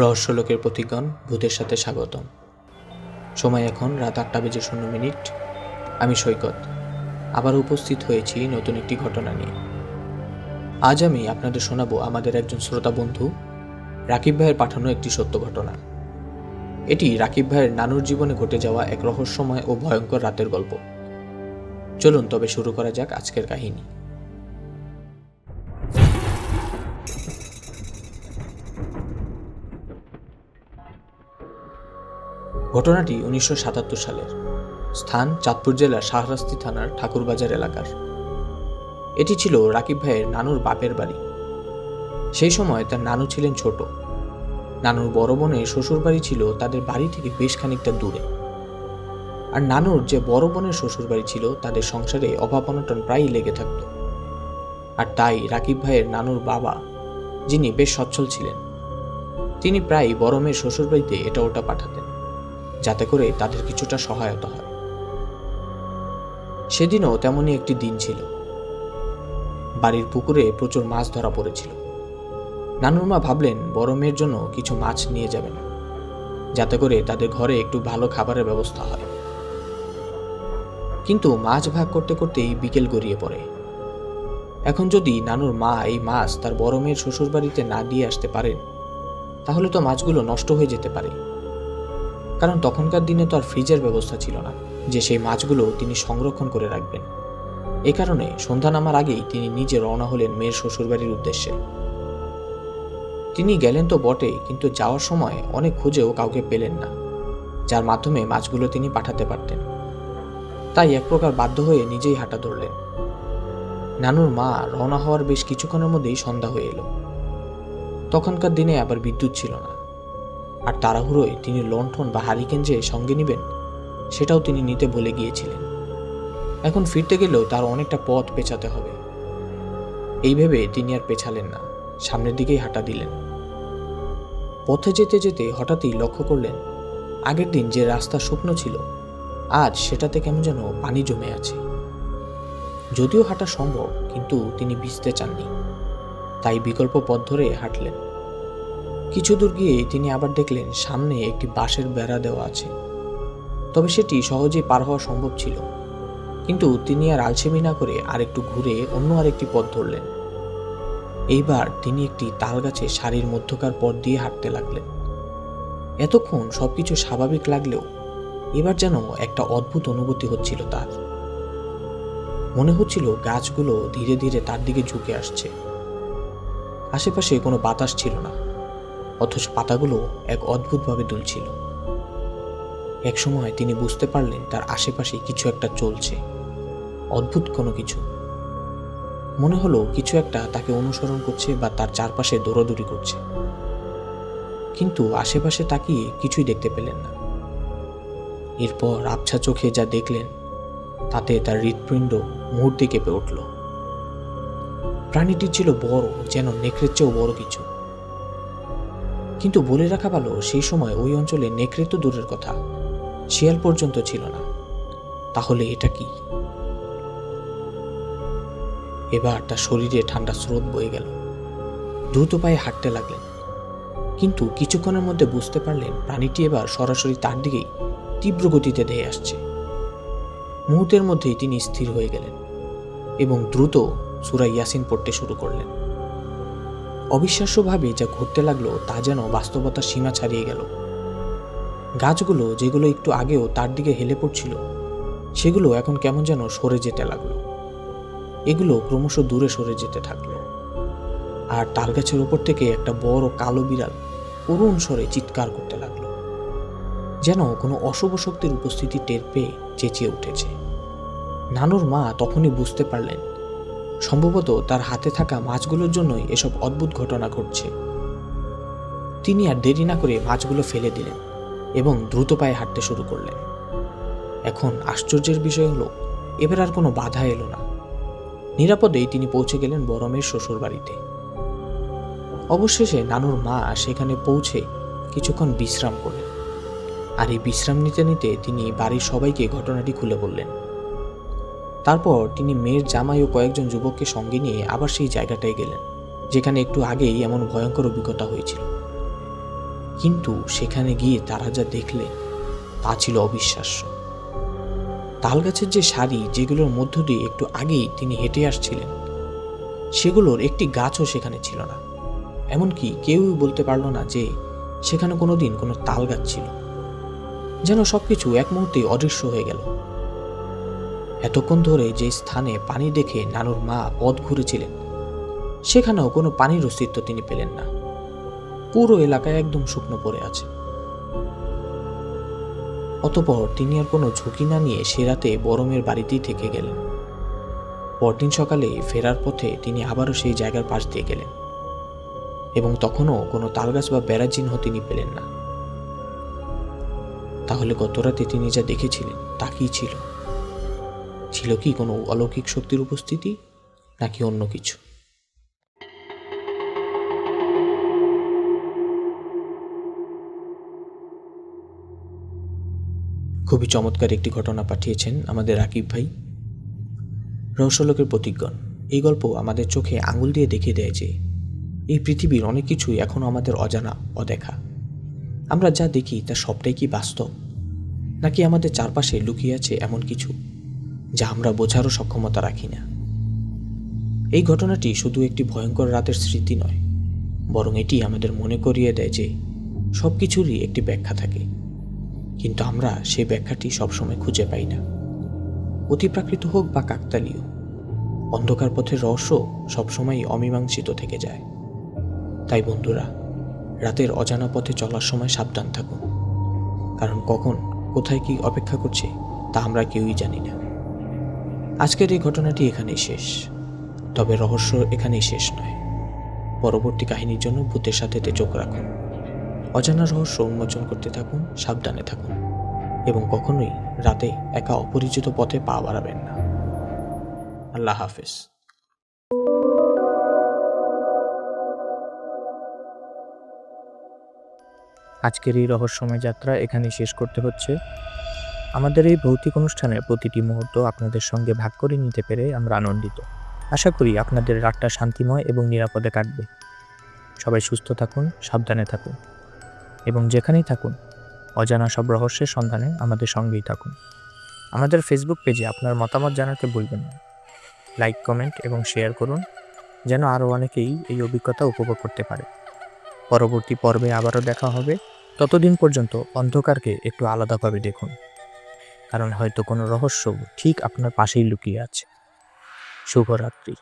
রহস্যলোকের প্রতিজ্ঞান ভূতের সাথে স্বাগতম। সময় এখন রাত আটটা বেজে শূন্য মিনিট। আমি সৈকত। আবার উপস্থিত হয়েছি নতুন একটি ঘটনা নিয়ে। আজ আমি আপনাদের শোনাবো আমাদের একজন শ্রোতা বন্ধু রাকিব ভাইয়ের পাঠানো একটি সত্য ঘটনা। এটি রাকিব ভাইয়ের নানুর জীবনে ঘটে যাওয়া এক রহস্যময় ও ভয়ঙ্কর রাতের গল্প। চলুন তবে শুরু করা যাক আজকের কাহিনী। ঘটনাটি উনিশশো সাতাত্তর সালের স্থান চাঁদপুর জেলার শাহরাস্তি থানার ঠাকুরবাজার এলাকার। এটি ছিল রাকিব ভাইয়ের নানুর বাপের বাড়ি। সেই সময় তার নানু ছিলেন ছোট। নানুর বড় বোনের শ্বশুর বাড়ি ছিল তাদের বাড়ি থেকে বেশ খানিকটা দূরে। আর নানুর যে বড় বোনের শ্বশুর বাড়ি ছিল তাদের সংসারে অভাব অনটন প্রায়ই লেগে থাকত। আর তাই রাকিব ভাইয়ের নানুর বাবা, যিনি বেশ সচ্ছল ছিলেন, তিনি প্রায় বড় মেয়ের শ্বশুর বাড়িতে এটা ওটা পাঠাতেন। যাতে করে তাদের কিছুটা সহায়তা হয়। সেদিনও তেমনই একটি দিন ছিল। বাড়ির পুকুরে প্রচুর মাছ ধরা পড়েছিল। নানুর মা ভাবলেন, বড় মেয়ের জন্য কিছু মাছ নিয়ে যাবেন। যাতে করে তাদের ঘরে একটু ভালো খাবারের ব্যবস্থা হয়। কিন্তু মাছ ভাগ করতে করতেই বিকেল গড়িয়ে পড়ে। এখন যদি নানুর মা এই মাছ তার বড় মেয়ের শ্বশুর বাড়িতে না দিয়ে আসতে পারেন, তাহলে তো মাছগুলো নষ্ট হয়ে যেতে পারে। কারণ তখনকার দিনে তো আর ফ্রিজের ব্যবস্থা ছিল না, যে সেই মাছগুলো তিনি সংরক্ষণ করে রাখবেন। এ কারণে সন্ধ্যা নামার আগেই তিনি নিজে রওনা হলেন মেয়ের শ্বশুরবাড়ির উদ্দেশ্যে। তিনি গেলেন তো বটে, কিন্তু যাওয়ার সময় অনেক খুঁজেও কাউকে পেলেন না, যার মাধ্যমে মাছগুলো তিনি পাঠাতে পারতেন। তাই এক প্রকার বাধ্য হয়ে নিজেই হাঁটা ধরলেন। নানুর মা রওনা হওয়ার বেশ কিছুক্ষণের মধ্যেই সন্ধ্যা হয়ে এলো। তখনকার দিনে আবার বিদ্যুৎ ছিল না। আর তাড়াহুড়োয় তিনি লণ্ঠন বা হারিকেন যে সঙ্গে নেবেন, সেটাও তিনি নিতে বলে গিয়েছিলেন। এখন ফিরতে গেলেও তার অনেকটা পথ পেছাতে হবে। এই ভেবে তিনি আর পেছালেন না, সামনের দিকেই হাঁটা দিলেন। পথে যেতে যেতে হঠাৎই লক্ষ্য করলেন, আগের দিন যে রাস্তা শুকনো ছিল, আজ সেটাতে কেমন যেন পানি জমে আছে। যদিও হাঁটা সম্ভব, কিন্তু তিনি ভিজতে চাননি। তাই বিকল্প পথ ধরে হাঁটলেন। কিছু দূর গিয়ে তিনি আবার দেখলেন সামনে একটি বাঁশের বেড়া দেওয়া আছে। তবে সেটি সহজেই পার হওয়া সম্ভব ছিল। কিন্তু তিনি আর আলসেমি না করে আরেকটু ঘুরে অন্য আরেকটি পথ ধরলেন। এইবার তিনি একটি তাল গাছে শাড়ির মধ্যকার পথ দিয়ে হাঁটতে লাগলেন। এতক্ষণ সবকিছু স্বাভাবিক লাগলেও এবার যেন একটা অদ্ভুত অনুভূতি হচ্ছিল তার। মনে হচ্ছিল গাছগুলো ধীরে ধীরে তার দিকে ঝুঁকে আসছে। আশেপাশে কোনো বাতাস ছিল না। অথচ পাতাগুলো এক অদ্ভুতভাবে দুলছিল। একসময় তিনি বুঝতে পারলেন তার আশেপাশে কিছু একটা চলছে। অদ্ভুত কোনো কিছু। মনে হলো কিছু একটা তাকে অনুসরণ করছে বা তার চারপাশে দৌড়াদৌড়ি করছে। কিন্তু আশেপাশে তাকিয়ে কিছুই দেখতে পেলেন না। এরপর আবছা চোখে যা দেখলেন, তাতে তার হৃৎপিণ্ড মুহূর্তে কেঁপে উঠল। প্রাণীটি ছিল বড়, যেন নেকড়ের চেয়েও বড় কিছু। কিন্তু বলে রাখা ভালো, সেই সময় ওই অঞ্চলে নেকড়ে তো দূরের কথা। শিয়াল পর্যন্ত ছিল না। তাহলে এটা কি? এবার তার শরীরে ঠান্ডা স্রোত বয়ে গেল। দ্রুত পায়ে হাঁটতে লাগলেন। কিন্তু কিছুক্ষণের মধ্যে বুঝতে পারলেন, প্রাণীটি এবার সরাসরি তার দিকেই তীব্র গতিতে ধেয়ে আসছে। মুহূর্তের মধ্যেই তিনি স্থির হয়ে গেলেন এবং দ্রুত সুরা ইয়াসিন পড়তে শুরু করলেন। অবিশ্বাস্যভাবে যা ঘটতে লাগল তা যেন বাস্তবতার সীমা ছাড়িয়ে গেল। গাছগুলো যেগুলো একটু আগেও তার দিকে হেলে পড়ছিল, সেগুলো এখন কেমন যেন সরে যেতে লাগল। এগুলো ক্রমশ দূরে সরে যেতে থাকল। আর তাল গাছের উপর থেকে একটা বড় কালো বিড়াল করুণ স্বরে চিৎকার করতে লাগল, যেন কোনো অশুভ শক্তির উপস্থিতি টের পেয়ে চেঁচিয়ে উঠেছে। নানুর মা তখনই বুঝতে পারলেন সম্ভবত তার হাতে থাকা মাছগুলোর জন্যই এসব অদ্ভুত ঘটনা ঘটছে। তিনি আর দেরি না করে মাছগুলো ফেলে দিলেন এবং দ্রুত পায়ে হাঁটতে শুরু করলেন। এখন আশ্চর্যের বিষয় হলো, এবার আর কোনো বাধা এলো না। নিরাপদেই তিনি পৌঁছে গেলেন বরমের শ্বশুর বাড়িতে। অবশেষে নানুর মা সেখানে পৌঁছে কিছুক্ষণ বিশ্রাম করলেন। আর এই বিশ্রাম নিতে নিতে তিনি বাড়ির সবাইকে ঘটনাটি খুলে বললেন। তারপর তিনি মেয়ের জামাই ও কয়েকজন যুবককে সঙ্গে নিয়ে আবার সেই জায়গাটায় গেলেন, যেখানে একটু আগেই এমন ভয়ঙ্কর অভিজ্ঞতা হয়েছিল। কিন্তু সেখানে গিয়ে তারা যা দেখলেন, তা ছিল অবিশ্বাস্য। তালগাছের যে শাড়ি যেগুলোর মধ্য দিয়ে একটু আগেই তিনি হেঁটে আসছিলেন, সেগুলোর একটি গাছও সেখানে ছিল না। এমনকি কেউই বলতে পারল না যে সেখানে কোনোদিন কোনো তাল গাছ ছিল। যেন সবকিছু এক মুহূর্তে অদৃশ্য হয়ে গেল। এতক্ষণ ধরে যে স্থানে পানি দেখে নানুর মা পথ ঘুরেছিলেন, সেখানেও কোনো পানির অস্তিত্ব তিনি পেলেন না। পুরো এলাকায় একদম শুকনো পড়ে আছে। অতপর তিনি আর কোনো ঝুঁকি না নিয়ে সে রাতে বরমের বাড়িতেই থেকে গেলেন। পরদিন সকালে ফেরার পথে তিনি আবারও সেই জায়গার পাশ দিয়ে গেলেন এবং তখনও কোনো তালগাছ বা বেড়া চিহ্ন তিনি পেলেন না। তাহলে গত রাতে তিনি যা দেখেছিলেন তা কি ছিল? ছিল কি কোনো অলৌকিক শক্তির উপস্থিতি, নাকি অন্য কিছু? খুবই চমৎকার একটি ঘটনা পাঠিয়েছেন আমাদের রাকিব ভাই। রহস্যলোকের প্রতিজ্ঞন। এই গল্প আমাদের চোখে আঙুল দিয়ে দেখিয়ে দেয় যে, এই পৃথিবীর অনেক কিছুই এখনও আমাদের অজানা, অদেখা। আমরা যা দেখি তা সবটাই কি বাস্তব? নাকি আমাদের চারপাশে লুকিয়ে আছে এমন কিছু? যা আমরা বোঝারও সক্ষমতা রাখি না। এই ঘটনাটি শুধু একটি ভয়ঙ্কর রাতের স্মৃতি নয়, বরং এটি আমাদের মনে করিয়ে দেয় যে সব কিছুরই একটি ব্যাখ্যা থাকে। কিন্তু আমরা সেই ব্যাখ্যাটি সবসময় খুঁজে পাই না। অতিপ্রাকৃত হোক বা কাকতালীয়, অন্ধকার পথের রহস্য সবসময়ই অমীমাংসিত থেকে যায়। তাই বন্ধুরা, রাতের অজানা পথে চলার সময় সাবধান থাকুন। কারণ কখন, কোথায় কি অপেক্ষা করছে, তা আমরা কেউই জানি না। আজকের এই ঘটনাটি এখানেই শেষ। তবে রহস্য এখানেই শেষ নয়। পরবর্তী কাহিনীর জন্য ভূতের সাথে চোখ রাখুন। অজানা রহস্য উন্মোচন করতে থাকুন, সাবধানে থাকুন। এবং কখনোই রাতে একা অপরিচিত পথে পা বাড়াবেন না। আল্লাহ হাফেজ। আজকের এই রহস্যময় যাত্রা এখানেই শেষ করতে হচ্ছে। আমাদের এই ভৌতিক অনুষ্ঠানের প্রতিটি মুহূর্ত আপনাদের সঙ্গে ভাগ করে নিতে পেরে আমরা আনন্দিত। আশা করি আপনাদের রাতটা শান্তিময় এবং নিরাপদে কাটবে। সবাই সুস্থ থাকুন, সাবধানে থাকুন এবং যেখানেই থাকুন, অজানা সব রহস্যের সন্ধানে আমাদের সঙ্গেই থাকুন। আমাদের ফেসবুক পেজে আপনার মতামত জানাতে ভুলবেন না। লাইক কমেন্ট এবং শেয়ার করুন, যেন আরও অনেকেই এই অভিজ্ঞতা উপভোগ করতে পারে। পরবর্তী পর্বে আবারও দেখা হবে। ততদিন পর্যন্ত অন্ধকারকে একটু আলাদাভাবে দেখুন। কারণ হয়তো কোনো রহস্য ঠিক আপনার পাশেই লুকিয়ে আছে। শুভরাত্রি।